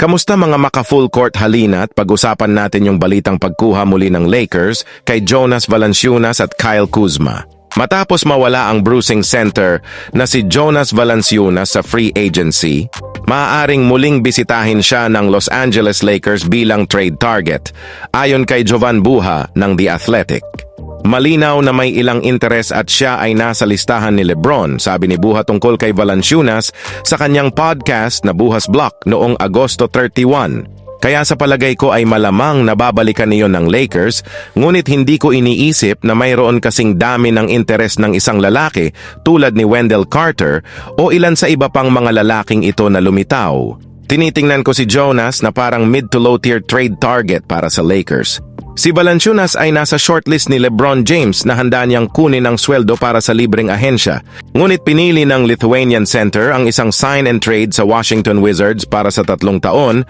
Kamusta mga maka full court halina at pag-usapan natin yung balitang pagkuha muli ng Lakers kay Jonas Valanciunas at Kyle Kuzma. Matapos mawala ang bruising center na si Jonas Valanciunas sa free agency, maaaring muling bisitahin siya ng Los Angeles Lakers bilang trade target, ayon kay Jovan Buha ng The Athletic. Malinaw na may ilang interes at siya ay nasa listahan ni Lebron, sabi ni Buha tungkol kay Valanciunas sa kanyang podcast na Buhas Block noong Agosto 31. Kaya sa palagay ko ay malamang nababalikan niyon ng Lakers, ngunit hindi ko iniisip na mayroon kasing dami ng interes ng isang lalaki tulad ni Wendell Carter o ilan sa iba pang mga lalaking ito na lumitaw. Tinitingnan ko si Jonas na parang mid to low tier trade target para sa Lakers. Si Valanciunas ay nasa shortlist ni LeBron James na handa niyang kunin ang sweldo para sa libreng ahensya. Ngunit pinili ng Lithuanian Center ang isang sign and trade sa Washington Wizards para sa tatlong taon,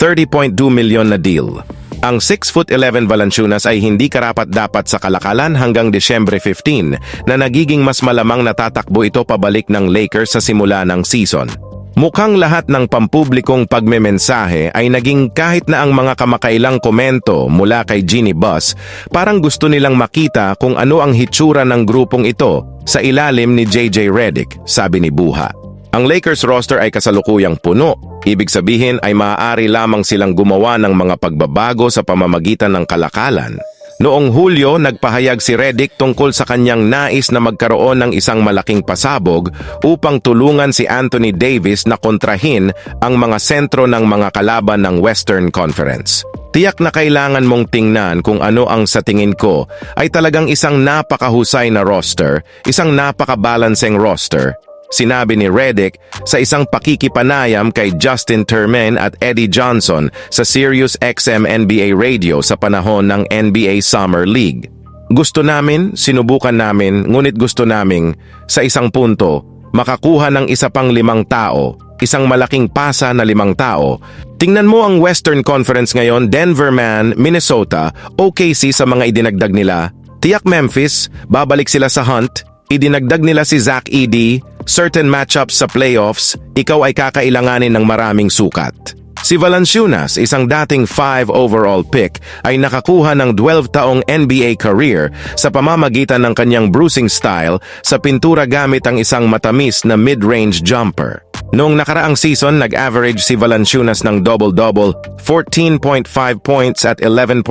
30.2 milyon na deal. Ang 6'11 Valanciunas ay hindi karapat-dapat sa kalakalan hanggang Desyembre 15 na nagiging mas malamang natatakbo ito pabalik ng Lakers sa simula ng season. Mukhang lahat ng pampublikong pagmemensahe ay naging kahit na ang mga kamakailang komento mula kay Ginny Bus, parang gusto nilang makita kung ano ang hitsura ng grupong ito sa ilalim ni JJ Redick, sabi ni Buha. Ang Lakers roster ay kasalukuyang puno, ibig sabihin ay maaari lamang silang gumawa ng mga pagbabago sa pamamagitan ng kalakalan. Noong Hulyo, nagpahayag si Redick tungkol sa kanyang nais na magkaroon ng isang malaking pasabog upang tulungan si Anthony Davis na kontrahin ang mga sentro ng mga kalaban ng Western Conference. Tiyak na kailangan mong tingnan kung ano ang sa tingin ko ay talagang isang napakahusay na roster, isang napakabalanseng roster, Sinabi ni Redick sa isang pakikipanayam kay Justin Termen at Eddie Johnson sa Sirius XM NBA Radio sa panahon ng NBA Summer League. Gusto namin, sinubukan namin, ngunit gusto naming, sa isang punto, makakuha ng isa pang limang tao, isang malaking pasa na limang tao. Tingnan mo ang Western Conference ngayon, Denver man, Minnesota, OKC sa mga idinagdag nila. Tiyak Memphis, babalik sila sa hunt, idinagdag nila si Zach Edey, certain matchups sa playoffs, ikaw ay kakailanganin ng maraming sukat. Si Valanciunas, isang dating 5 overall pick, ay nakakuha ng 12 taong NBA career sa pamamagitan ng kanyang bruising style sa pintura gamit ang isang matamis na mid-range jumper. Noong nakaraang season, nag-average si Valanciunas ng double-double, 14.5 points at 11.0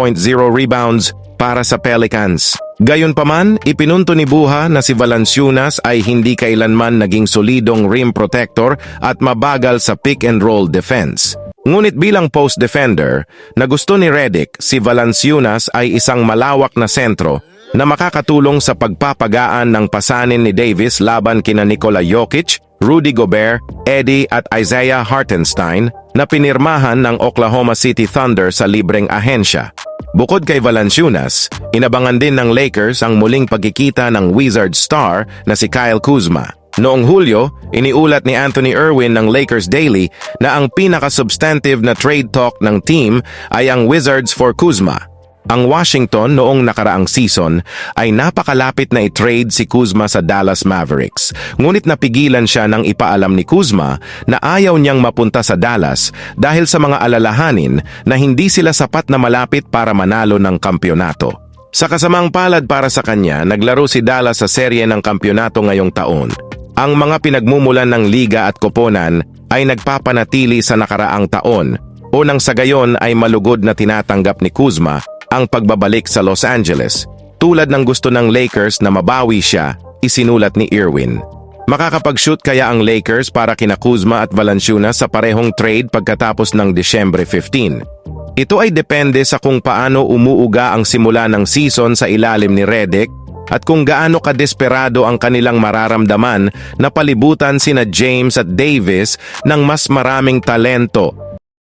rebounds para sa Pelicans. Gayunpaman, ipinunto ni Buha na si Valanciunas ay hindi kailanman naging solidong rim protector at mabagal sa pick-and-roll defense. Ngunit bilang post defender, na gusto ni Redick, si Valanciunas ay isang malawak na sentro na makakatulong sa pagpapagaan ng pasanin ni Davis laban kina Nikola Jokic, Rudy Gobert, Eddie at Isaiah Hartenstein na pinirmahan ng Oklahoma City Thunder sa libreng ahensya. Bukod kay Valanciunas, inabangan din ng Lakers ang muling pagkikita ng Wizard star na si Kyle Kuzma. Noong Hulyo, iniulat ni Anthony Irwin ng Lakers Daily na ang pinaka-substantive na trade talk ng team ay ang Wizards for Kuzma ang Washington noong nakaraang season ay napakalapit na i-trade si Kuzma sa Dallas Mavericks. Ngunit napigilan siya nang ipaalam ni Kuzma na ayaw niyang mapunta sa Dallas dahil sa mga alalahanin na hindi sila sapat na malapit para manalo ng kampyonato. Sa kasamang palad para sa kanya, naglaro si Dallas sa serye ng kampyonato ngayong taon. Ang mga pinagmumulan ng liga at koponan ay nagpapanatili sa nakaraang taon o nang sa gayon ay malugod na tinatanggap ni Kuzma ang pagbabalik sa Los Angeles. Tulad ng gusto ng Lakers na mabawi siya, isinulat ni Irwin. Makakapag-shoot kaya ang Lakers para kina Kuzma at Valanciunas sa parehong trade pagkatapos ng Desyembre 15. Ito ay depende sa kung paano umuuga ang simula ng season sa ilalim ni Redick at kung gaano kadesperado ang kanilang mararamdaman na palibutan sina James at Davis ng mas maraming talento